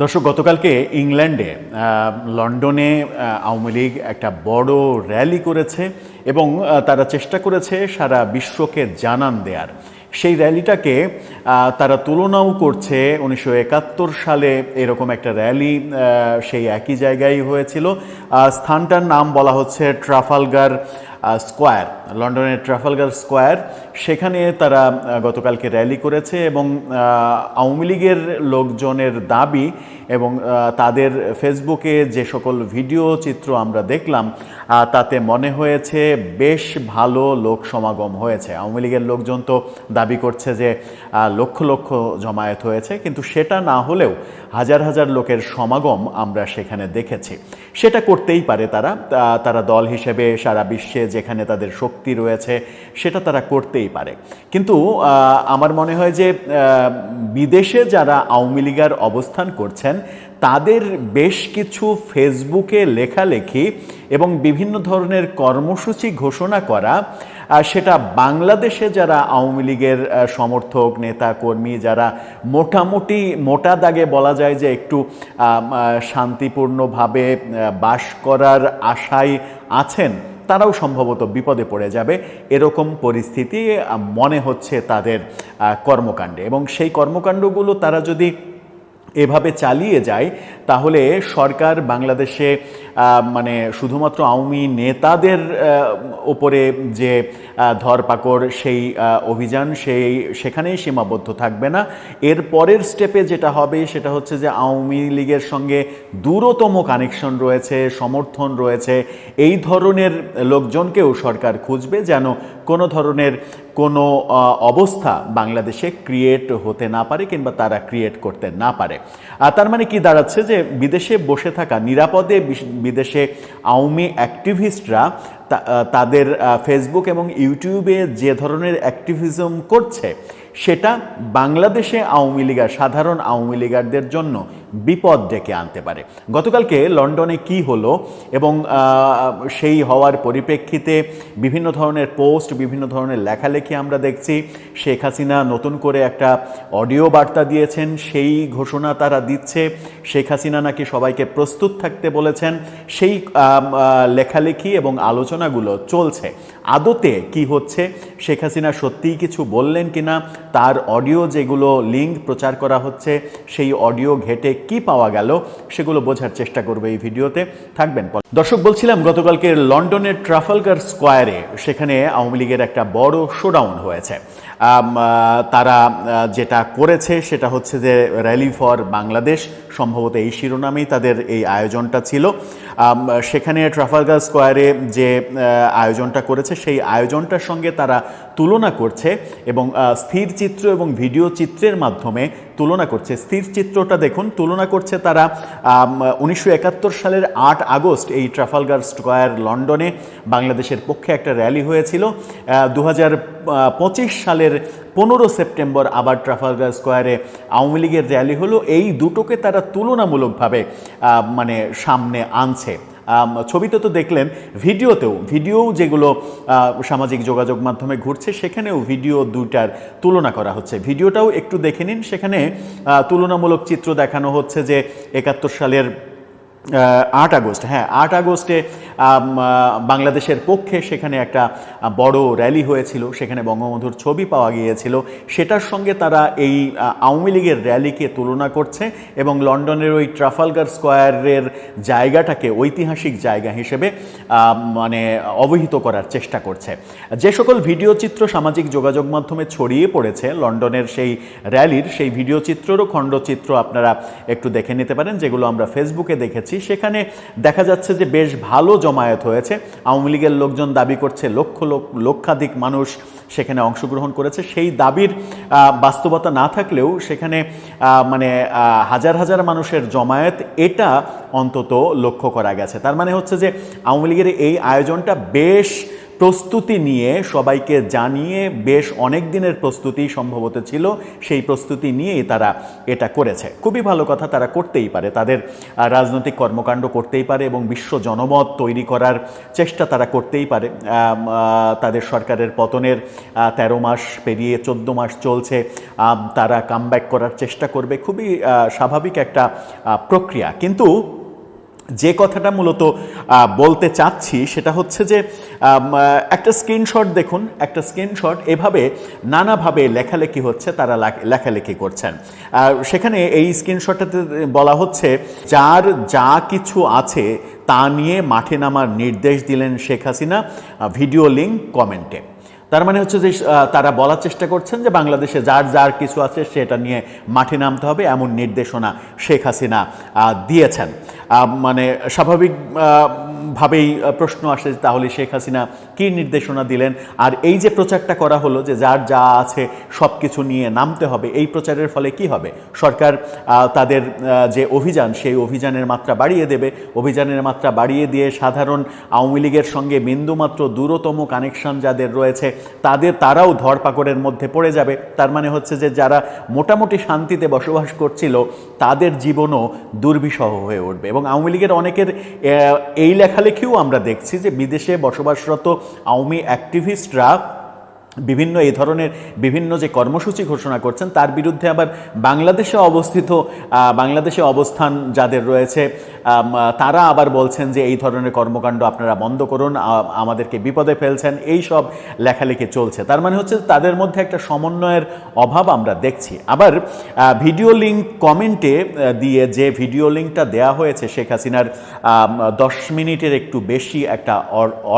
দর্শক, গতকালকে ইংল্যান্ডে লন্ডনে আওয়ামী লীগ একটা বড় র্যালি করেছে এবং তারা চেষ্টা করেছে সারা বিশ্বকে জানান দেয়ার। সেই র্যালিটাকে তারা তুলনাও করছে উনিশশো একাত্তর সালে এরকম একটা র্যালি সেই একই জায়গায় হয়েছিল। স্থানটার নাম বলা হচ্ছে ট্রাফালগার স্কোয়ার, লন্ডনের ট্রাফালগার স্কোয়ার। সেখানে তারা গতকালকে র্যালি করেছে এবং আওয়ামী লীগের লোকজনের দাবি এবং তাদের ফেসবুকে যে সকল ভিডিও চিত্র আমরা দেখলাম তাতে মনে হয়েছে বেশ ভালো লোক সমাগম হয়েছে। আওয়ামী লীগের লোকজন তো দাবি করছে যে লক্ষ লক্ষ জমায়েত হয়েছে, কিন্তু সেটা না হলেও হাজার হাজার লোকের সমাগম আমরা সেখানে দেখেছি। সেটা করতেই পারে তারা তারা দল হিসেবে সারা বিশ্বে যেখানে তাদের শক্তি রয়েছে, সেটা তারা করতেই পারে। কিন্তু আমার মনে হয় যে বিদেশে যারা আওয়ামী লীগার অবস্থান করছেন, তাদের বেশ কিছু ফেসবুকে লেখালেখি এবং বিভিন্ন ধরনের কর্মসূচি ঘোষণা করা সেটা বাংলাদেশে যারা আওয়ামী লীগের সমর্থক, নেতা, কর্মী, যারা মোটামুটি মোটা দাগে বলা যায় যে একটু শান্তিপূর্ণভাবে বাস করার আশায় আছেন তারাও সম্ভবত বিপদে পড়ে যাবে। এরকম পরিস্থিতি মনে হচ্ছে তাদের কর্মকাণ্ডে। এবং সেই কর্মকাণ্ডগুলো তারা যদি এভাবে চালিয়ে যায়, তাহলে সরকার বাংলাদেশে মানে শুধুমাত্র আওয়ামী নেতাদের ওপরে যে ধরপাকড়, সেই অভিযান, সেই, সেখানেই সীমাবদ্ধ থাকবে না। এর পরের স্টেপে যেটা হবে, সেটা হচ্ছে যে আওয়ামী লীগের সঙ্গে দূরতম কানেকশন রয়েছে, সমর্থন রয়েছে। এই ধরনের লোকজনকেও সরকার খুঁজবে যেন কোনো ধরনের কোনো অবস্থা বাংলাদেশে ক্রিয়েট হতে না পারে কিংবা তারা ক্রিয়েট করতে না পারে। তার মানে কি দাঁড়াচ্ছে যে বিদেশে বসে থাকা, নিরাপদে বিদেশে আওয়ামী অ্যাক্টিভিস্টরা তাদের ফেসবুক এবং ইউটিউবে যে ধরনের অ্যাক্টিভিজম করছে, সেটা বাংলাদেশে আওয়ামী লীগার, সাধারণ আওয়ামী লীগারদের জন্য বিপদ ডেকে আনতে পারে। গতকালকে লন্ডনে কি হলো এবং সেই হওয়ার পরিপ্রেক্ষিতে বিভিন্ন ধরনের পোস্ট, বিভিন্ন ধরনের লেখালেখি আমরা দেখছি। শেখ হাসিনা নতুন করে একটা অডিও বার্তা দিয়েছেন, সেই ঘোষণা তারা দিচ্ছে। শেখ হাসিনা নাকি সবাইকে প্রস্তুত থাকতে বলেছেন। সেই লেখালেখি এবং আলোচনাগুলো চলছে। আদতে কি হচ্ছে? শেখ হাসিনা সত্যিই কিছু বললেন কিনা? তার অডিও যেগুলো লিঙ্ক প্রচার করা হচ্ছে, সেই অডিও ঘেটে কি পাওয়া গেল সেগুলো বোঝার চেষ্টা করবে এই ভিডিওতে। থাকবেন দর্শক, বলছিলাম গতকালকে লন্ডনের ট্রাফালগার স্কোয়ারে সেখানে আওয়ামী লীগের একটা বড় শোডাউন হয়েছে। তারা যেটা করেছে সেটা হচ্ছে যে র্যালি ফর বাংলাদেশ, সম্ভবত এই শিরোনামেই তাদের এই আয়োজনটা ছিল। সেখানে ট্রাফালগার স্কোয়ারে যে আয়োজনটা করেছে, সেই আয়োজনটার সঙ্গে তারা তুলনা করছে এবং স্থির চিত্র এবং ভিডিও চিত্রের মাধ্যমে তুলনা করছে। স্থির চিত্রটা দেখুন, তুলনা করছে তারা উনিশশো একাত্তর সালের আট আগস্ট এই ট্রাফালগার স্কোয়ার লন্ডনে বাংলাদেশের পক্ষে একটা র্যালি হয়েছিল। দু সালের পনেরো সেপ্টেম্বর আবার ট্রাফালগার স্কোয়ারে আওয়ামী লীগের র্যালি হলো। এই দুটোকে তারা তুলনামূলকভাবে মানে সামনে আনছে। ছবিতে তো দেখলেন ভিডিওতেও, ভিডিও যেগুলো সামাজিক যোগাযোগ মাধ্যমে ঘুরছে, সেখানেও ভিডিও দুইটার তুলনা করা হচ্ছে। ভিডিওটাও একটু দেখে নিন, সেখানে তুলনামূলক চিত্র দেখানো হচ্ছে যে একাত্তর সালের আট আগস্ট হ্যাঁ আট আগস্টে বাংলাদেশের পক্ষে সেখানে একটা বড় র্যালি হয়েছিল, সেখানে বঙ্গবন্ধুর ছবি পাওয়া গিয়েছিল। সেটার সঙ্গে তারা এই আওয়ামী লীগের র্যালিকে তুলনা করছে এবং লন্ডনের ওই ট্রাফালগার স্কোয়ারের জায়গাটাকে ঐতিহাসিক জায়গা হিসেবে মানে অবহিত করার চেষ্টা করছে। যে সকল ভিডিও চিত্র সামাজিক যোগাযোগ মাধ্যমে ছড়িয়ে পড়েছে, লন্ডনের সেই র্যালির সেই ভিডিও চিত্রেরও খণ্ডচিত্র আপনারা একটু দেখে নিতে পারেন, যেগুলো আমরা ফেসবুকে দেখেছি। সেখানে দেখা যাচ্ছে যে বেশ ভালো জমায়েত হয়েছে। আওয়ামী লীগের লোকজন দাবি করছে, লক্ষ লক্ষাধিক মানুষ সেখানে অংশগ্রহণ করেছে। সেই দাবির বাস্তবতা না থাকলেও সেখানে মানে হাজার হাজার মানুষের জমায়েত এটা অন্তত লক্ষ্য করা গেছে। তার মানে হচ্ছে যে আওয়ামী লীগের এই আয়োজনটা বেশ প্রস্তুতি নিয়ে সবাইকে জানিয়ে বেশ অনেক দিনের প্রস্তুতি সম্ভবত ছিল, সেই প্রস্তুতি নিয়েই তারা এটা করেছে। খুবই ভালো কথা তারা করতেই পারে, তাদের রাজনৈতিক কর্মকাণ্ড করতেই পারে এবং বিশ্ব জনমত তৈরি করার চেষ্টা তারা করতেই পারে। তাদের সরকারের পতনের তেরো মাস পেরিয়ে চোদ্দ মাস চলছে তারা কামব্যাক করার চেষ্টা করবে। খুবই স্বাভাবিক একটা প্রক্রিয়া। কিন্তু যে কথাটা মূলত বলতে চাচ্ছি সেটা হচ্ছে যে একটা স্ক্রিনশট দেখুন, একটা স্ক্রিনশট এভাবে নানাভাবে লেখালেখি হচ্ছে, তারা লেখালেখি করছেন। সেখানে এই স্ক্রিনশটটাতে বলা হচ্ছে, যার যা কিছু আছে তা নিয়ে মাঠে নামার নির্দেশ দিলেন শেখ হাসিনা ভিডিও লিঙ্ক কমেন্টে। তার মানে হচ্ছে যে তারা বলার চেষ্টা করছেন যে বাংলাদেশে যার যার কিছু আছে সেটা নিয়ে মাঠে নামতে হবে এমন নির্দেশনা শেখ হাসিনা দিয়েছেন। মানে স্বাভাবিক ভাবেই প্রশ্ন আসে তাহলে শেখ হাসিনা কি নির্দেশনা দিলেন? আর এই যে প্রচারটা করা হলো যে যার যা আছে সব কিছু নিয়ে নামতে হবে, এই প্রচারের ফলে কি হবে? সরকার তাদের যে অভিযান, সেই অভিযানের মাত্রা বাড়িয়ে দেবে। অভিযানের মাত্রা বাড়িয়ে দিয়ে সাধারণ আওয়ামী লীগের সঙ্গে বিন্দুমাত্র দূরতম কানেকশন যাদের রয়েছে, তাদের, তারাও ধরপাকড়ের মধ্যে পড়ে যাবে। তার মানে হচ্ছে যে যারা মোটামুটি শান্তিতে বসবাস করছিল, তাদের জীবনও দুর্বিষহ হয়ে উঠবে। এবং আওয়ামী লীগের অনেকের এই লেখালেখিও আমরা দেখছি যে বিদেশে বসবাসরত আওয়ামী অ্যাক্টিভিস্টরা বিভিন্ন এই ধরনের বিভিন্ন যে কর্মসূচি ঘোষণা করছেন, তার বিরুদ্ধে আবার বাংলাদেশে অবস্থিত বাংলাদেশে অবস্থান যাদের রয়েছে তারা আবার বলছেন যে এই ধরনের কর্মকাণ্ড আপনারা বন্ধ করুন আমাদেরকে বিপদে ফেলছেন, এই সব লেখালেখি চলছে। তার মানে হচ্ছে তাদের মধ্যে একটা সমন্বয়ের অভাব আমরা দেখছি। আবার ভিডিও লিঙ্ক কমেন্টে দিয়ে যে ভিডিও লিঙ্কটা দেয়া হয়েছে শেখ হাসিনার দশ মিনিটের একটু বেশি একটা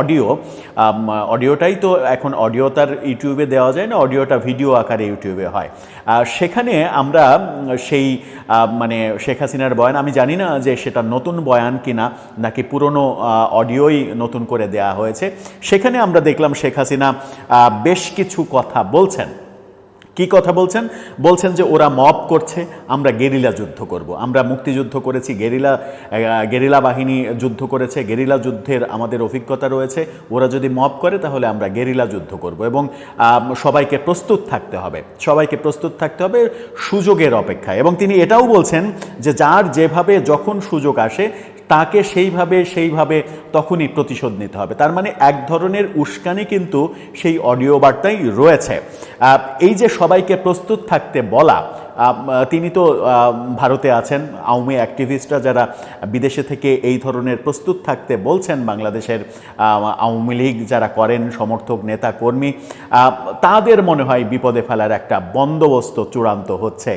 অডিও অডিওটাই তো এখন অডিও তার ইউটিউবে দেওয়া যায় না, অডিওটা ভিডিও আকারে ইউটিউবে হয়। সেখানে আমরা সেই মানে শেখ হাসিনার বয়ান, আমি জানি না যে সেটা নতুন বয়ান কিনা নাকি পুরনো অডিওই নতুন করে দেয়া হয়েছে, সেখানে আমরা দেখলাম শেখ হাসিনা বেশ কিছু কথা বলছেন। কি কথা বলছেন? বলছেন যে ওরা মব করছে, আমরা গেরিলা যুদ্ধ করব। আমরা মুক্তিযুদ্ধ করেছি, গেরিলা গেরিলা বাহিনী যুদ্ধ করেছে, গেরিলা যুদ্ধের আমাদের অভিজ্ঞতা রয়েছে। ওরা যদি মপ করে, তাহলে আমরা গেরিলা যুদ্ধ করব এবং সবাইকে প্রস্তুত থাকতে হবে। সবাইকে প্রস্তুত থাকতে হবে সুযোগের অপেক্ষায়। এবং তিনি এটাও বলছেন যে যার যেভাবে যখন সুযোগ আসে তাকে সেইভাবে সেইভাবে তখনই প্রতিশোধ নিতে হবে। তার মানে এক ধরনের উস্কানি কিন্তু সেই অডিও বার্তাই রয়েছে। এই যে সবাইকে প্রস্তুত থাকতে বলা তিনি তো ভারতে আছেন, আওয়ামী অ্যাক্টিভিস্টরা যারা বিদেশে থেকে এই ধরনের প্রস্তুত থাকতে বলছেন, বাংলাদেশের আওয়ামী লীগ যারা করেন, সমর্থক, নেতা, কর্মী তাদের মনে হয় বিপদে ফেলার একটা বন্দোবস্ত চূড়ান্ত হচ্ছে।